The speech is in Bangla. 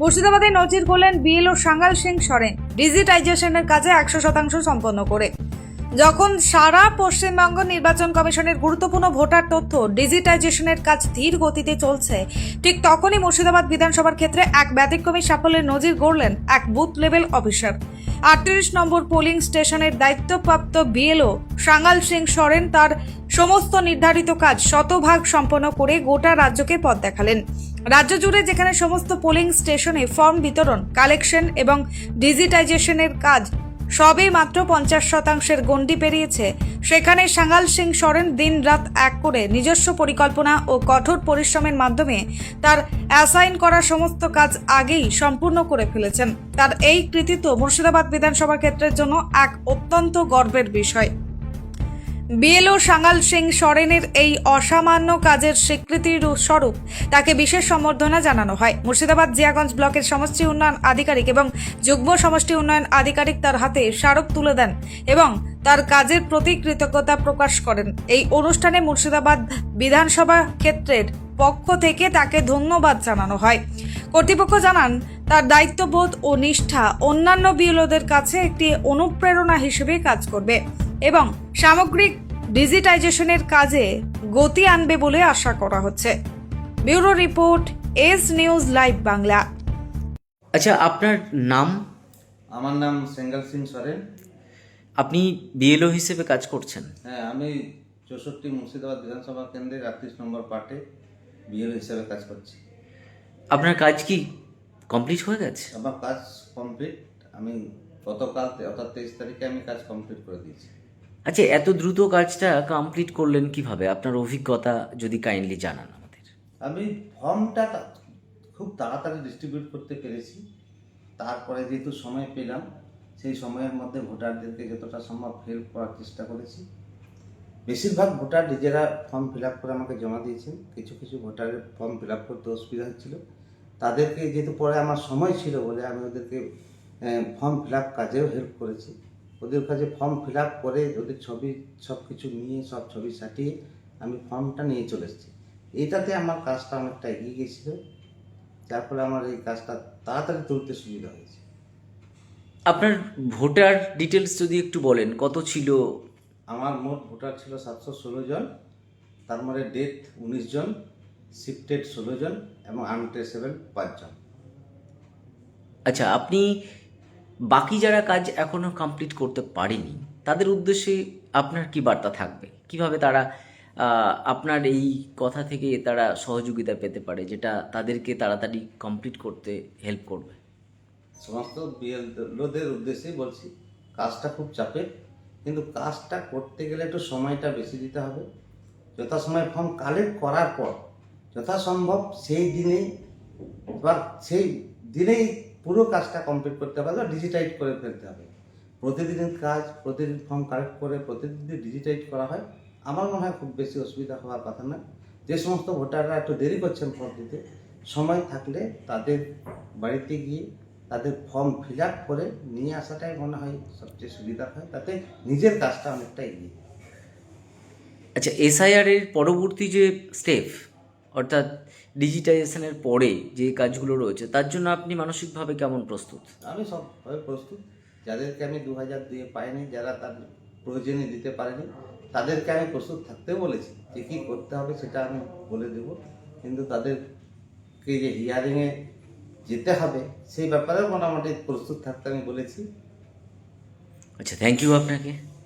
মুর্শিদাবাদে নজির করলেন ও সাঙ্গাল সিং সরেন। ডিজিটাইজেশনের কাজে একশো শতাংশ সম্পন্ন করে। যখন সারা পশ্চিমবঙ্গ নির্বাচন কমিশনের গুরুত্বপূর্ণ ভোটার তথ্য ডিজিটাইজেশনের কাজ ধীর গতিতে চলছে, ঠিক তখনই মুর্শিদাবাদ বিধানসভার ক্ষেত্রে এক ব্যতিক্রমী সাফল্যের নজির গড়লেন এক বুথ লেভেল অফিসার। আটত্রিশ নম্বর পোলিং স্টেশনের দায়িত্বপ্রাপ্ত বিএলও সাঙ্গাল সিং সরেন তার সমস্ত নির্ধারিত কাজ শতভাগ সম্পন্ন করে গোটা রাজ্যকে পথ দেখালেন। রাজ্য জুড়ে যেখানে সমস্ত পোলিং স্টেশনে ফর্ম বিতরণ, কালেকশন এবং ডিজিটাইজেশনের কাজ সবই মাত্র পঞ্চাশ শতাংশের গণ্ডি পেরিয়েছে। সেখানে সাঙ্গাল সিং সরেন দিন রাত এক করে নিজস্ব পরিকল্পনা ও কঠোর পরিশ্রমের মাধ্যমে তার অ্যাসাইন করা সমস্ত কাজ আগেই সম্পূর্ণ করে ফেলেছেন। তার এই কৃতিত্ব মুর্শিদাবাদ বিধানসভা ক্ষেত্রের জন্য এক অত্যন্ত গর্বের বিষয়। বিএলও সাঙ্গাল সিং সরেনের এই অসামান্য কাজের স্বীকৃতির স্বরূপ তাকে বিশেষ সম্বর্ধনা জানানো হয়। মুর্শিদাবাদ জিয়াগঞ্জ ব্লকের সমষ্টি উন্নয়ন আধিকারিক এবং যুগ্ম সমষ্টি উন্নয়ন আধিকারিক তার হাতে স্মারক তুলে দেন এবং তার কাজের প্রতি কৃতজ্ঞতা প্রকাশ করেন। এই অনুষ্ঠানে মুর্শিদাবাদ বিধানসভা ক্ষেত্রের পক্ষ থেকে তাকে ধন্যবাদ জানানো হয়। কর্তৃপক্ষ জানান, তার দায়িত্ববোধ ও নিষ্ঠা অন্যান্য বিএলওদের কাছে একটি অনুপ্রেরণা হিসেবে কাজ করবে এবং সামগ্রিক ডিজিটাইজেশনের কাজে গতি আনবে বলে আশা করা হচ্ছে। Bureau report S news live Bangla. আচ্ছা আপনার নাম? আমার নাম সেঙ্গাল সিং সরেন। আপনি বিএলও হিসেবে কাজ করছেন? হ্যাঁ আমি চৌষট্টি মুর্শিদাবাদ বিধানসভা কেন্দ্রের আটত্রিশ নম্বর পার্টে বিএলও হিসেবে কাজ করছি। আপনার কাজ কি কমপ্লিট হয়ে গেছে? আমার কাজ কমপ্লিট। আমি গতকাল অর্থাৎ তেইশ তারিখে আমি কাজ কমপ্লিট করে দিয়েছি। আচ্ছা এত দ্রুত কাজটা কমপ্লিট করলেন কীভাবে? আপনার অভিজ্ঞতা যদি কাইন্ডলি জানান আমাদের। আমি ফর্মটা খুব তাড়াতাড়ি ডিস্ট্রিবিউট করতে পেরেছি। তারপরে যেহেতু সময় পেলাম, সেই সময়ের মধ্যে ভোটারদেরকে যতটা সম্ভব হেল্প করার চেষ্টা করেছি। বেশিরভাগ ভোটার নিজেরা ফর্ম ফিল আপ করে আমাকে জমা দিয়েছেন। কিছু কিছু ভোটারের ফর্ম ফিল আপ করতে অসুবিধা হচ্ছিল। তাদেরকে যেহেতু পরে আমার সময় ছিল বলে আমি ওদেরকে ফর্ম ফিল আপ কাজেও হেল্প করেছি। ওদের কাছে ফর্ম ফিল আপ করে ওদের ছবি সব কিছু নিয়ে সব ছবি সাটিয়ে আমি ফর্মটা নিয়ে চলে এসেছি। এটাতে আমার কাজটা অনেকটা এগিয়ে গিয়েছিল। যার ফলে আমার এই কাজটা তাড়াতাড়ি তুলতে সুবিধা হয়েছে। আপনার ভোটার ডিটেলস যদি একটু বলেন কত ছিল? আমার মোট ভোটার ছিল সাতশো ষোলো জন তার মধ্যে ডেথ উনিশ জন শিফটেড ষোলো জন এবং আনট্রেসেবল পাঁচজন আচ্ছা আপনি বাকি যারা কাজ এখনও কমপ্লিট করতে পারেনি, তাদের উদ্দেশ্যে আপনার কি বার্তা থাকবে? কীভাবে তারা আপনার এই কথা থেকে তারা সহযোগিতা পেতে পারে, যেটা তাদেরকে তাড়াতাড়ি কমপ্লিট করতে হেল্প করবে? সমস্ত বিএলওদের উদ্দেশ্যেই বলছি, কাজটা খুব চাপের, কিন্তু কাজটা করতে গেলে একটু সময়টা বেশি দিতে হবে। যথাসময় ফর্ম কালেক্ট করার পর, যথাসম্ভব সেই দিনেই বা সেই দিনেই পুরো কাজটা কমপ্লিট করতে বা ডিজিটাইজ করে ফেলতে হবে। প্রতিদিনের কাজ, প্রতিদিন ফর্ম কালেক্ট করে প্রতিদিন ডিজিটাইজ করা হয়। আমার মনে হয় খুব বেশি অসুবিধা হওয়ার কথা না। যে সমস্ত ভোটাররা একটু দেরি করছেন ফর্ম দিতে, সময় থাকলে তাদের বাড়িতে গিয়ে তাদের ফর্ম ফিল আপ করে নিয়ে আসাটাই মনে হয় সবচেয়ে সুবিধা হয়। তাতে নিজের কাজটা অনেকটা এগিয়ে আচ্ছা এসআইআর এর পরবর্তী যে স্টেপ অর্থাৎ ডিজিটাইজেশনের পরে যে কাজগুলো রয়েছে তার জন্য আপনি মানসিকভাবে কেমন প্রস্তুত? আমি সবভাবে প্রস্তুত। যাদেরকে আমি দু হাজার দুয়ে পাইনি যারা তার প্রয়োজনে দিতে পারেনি তাদেরকে আমি প্রস্তুত থাকতে বলেছি যে কী করতে হবে সেটা আমি বলে দেব। কিন্তু তাদেরকে যে হিয়ারিংয়ে যেতে হবে সেই ব্যাপারেও মোটামুটি প্রস্তুত থাকতে আমি বলেছি। আচ্ছা থ্যাংক ইউ আপনাকে।